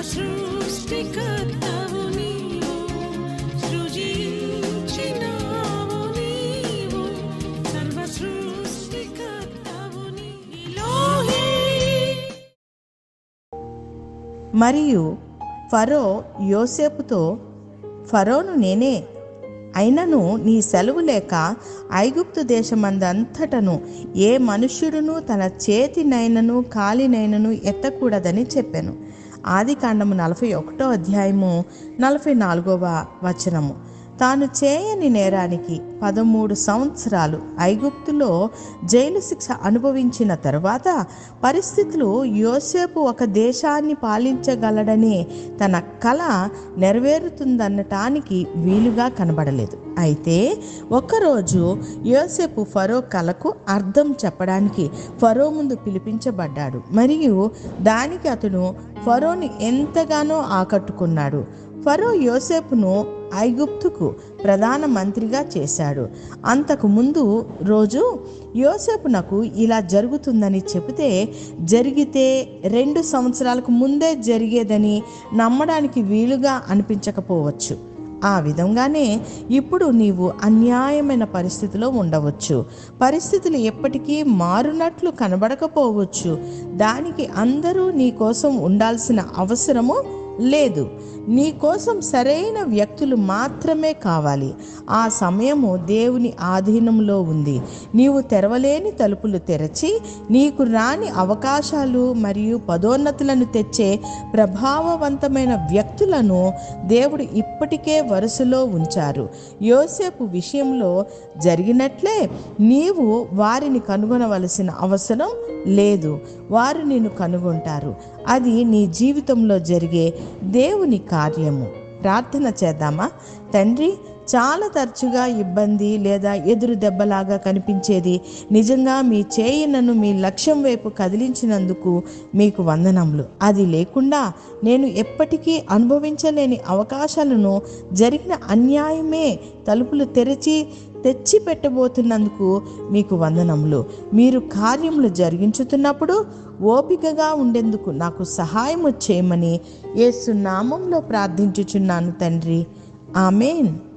మరియు ఫరో యోసేపుతో ఫరోను నేనే అయినను నీ సెలవు లేక ఐగుప్తు దేశమందంతటను ఏ మనుష్యుడును తన చేతినైనను కాలినైనను ఎత్తకూడదని చెప్పాను. ఆది కాండము నలభై ఒకటో అధ్యాయము నలభై నాలుగవ వచనము. తాను చేయని నేరానికి పదమూడు సంవత్సరాలు ఐగుప్తులో జైలు శిక్ష అనుభవించిన తర్వాత పరిస్థితులు యోసేపు ఒక దేశాన్ని పాలించగలడనే తన కళ నెరవేరుతుందనటానికి వీలుగా కనబడలేదు. అయితే ఒకరోజు యోసేపు ఫరో కళకు అర్థం చెప్పడానికి ఫరో ముందు పిలిపించబడ్డాడు. మరియు దానికి అతను ఫరోని ఎంతగానో ఆకట్టుకున్నాడు. ఫరో యోసేపును ఐగుప్తుకు ప్రధాన మంత్రిగా చేశాడు. అంతకు ముందు రోజు యోసేపునకు ఇలా జరుగుతుందని చెబితే జరిగితే రెండు సంవత్సరాలకు ముందే జరిగేదని నమ్మడానికి వీలుగా అనిపించకపోవచ్చు. ఆ విధంగానే ఇప్పుడు నీవు అన్యాయమైన పరిస్థితిలో ఉండవచ్చు. పరిస్థితులు ఎప్పటికీ మారునట్లు కనబడకపోవచ్చు. దానికి అందరూ నీ కోసం ఉండాల్సిన అవసరము లేదు. నీ కోసం సరైన వ్యక్తులు మాత్రమే కావాలి. ఆ సమయము దేవుని ఆధీనంలో ఉంది. నీవు తెరవలేని తలుపులు తెరచి నీకు రాని అవకాశాలు మరియు పదోన్నతులను తెచ్చే ప్రభావవంతమైన వ్యక్తులను దేవుడు ఇప్పటికే వరుసలో ఉంచారు. యోసేపు విషయంలో జరిగినట్లే నీవు వారిని కనుగొనవలసిన అవసరం లేదు. వారు నిన్ను కనుగొంటారు. అది నీ జీవితంలో జరిగే దేవుని కార్యము. ప్రార్థన చేద్దామా? తండ్రి చాలా తరచుగా ఇబ్బంది లేదా ఎదురు దెబ్బలాగా కనిపించేది నిజంగా మీ చేయి నన్ను మీ లక్ష్యం వైపు కదిలించినందుకు మీకు వందనములు. అది లేకుండా నేను ఎప్పటికీ అనుభవించలేని అవకాశాలను జరిగిన అన్యాయమే తలుపులు తెరిచి తెచ్చి పెట్టబోతున్నందుకు మీకు వందనములు. మీరు కార్యములు జరిగించుతున్నప్పుడు ఓపికగా ఉండేందుకు నాకు సహాయము చేయమని ఏసునామంలో ప్రార్థించుచున్నాను తండ్రి. ఆమెన్.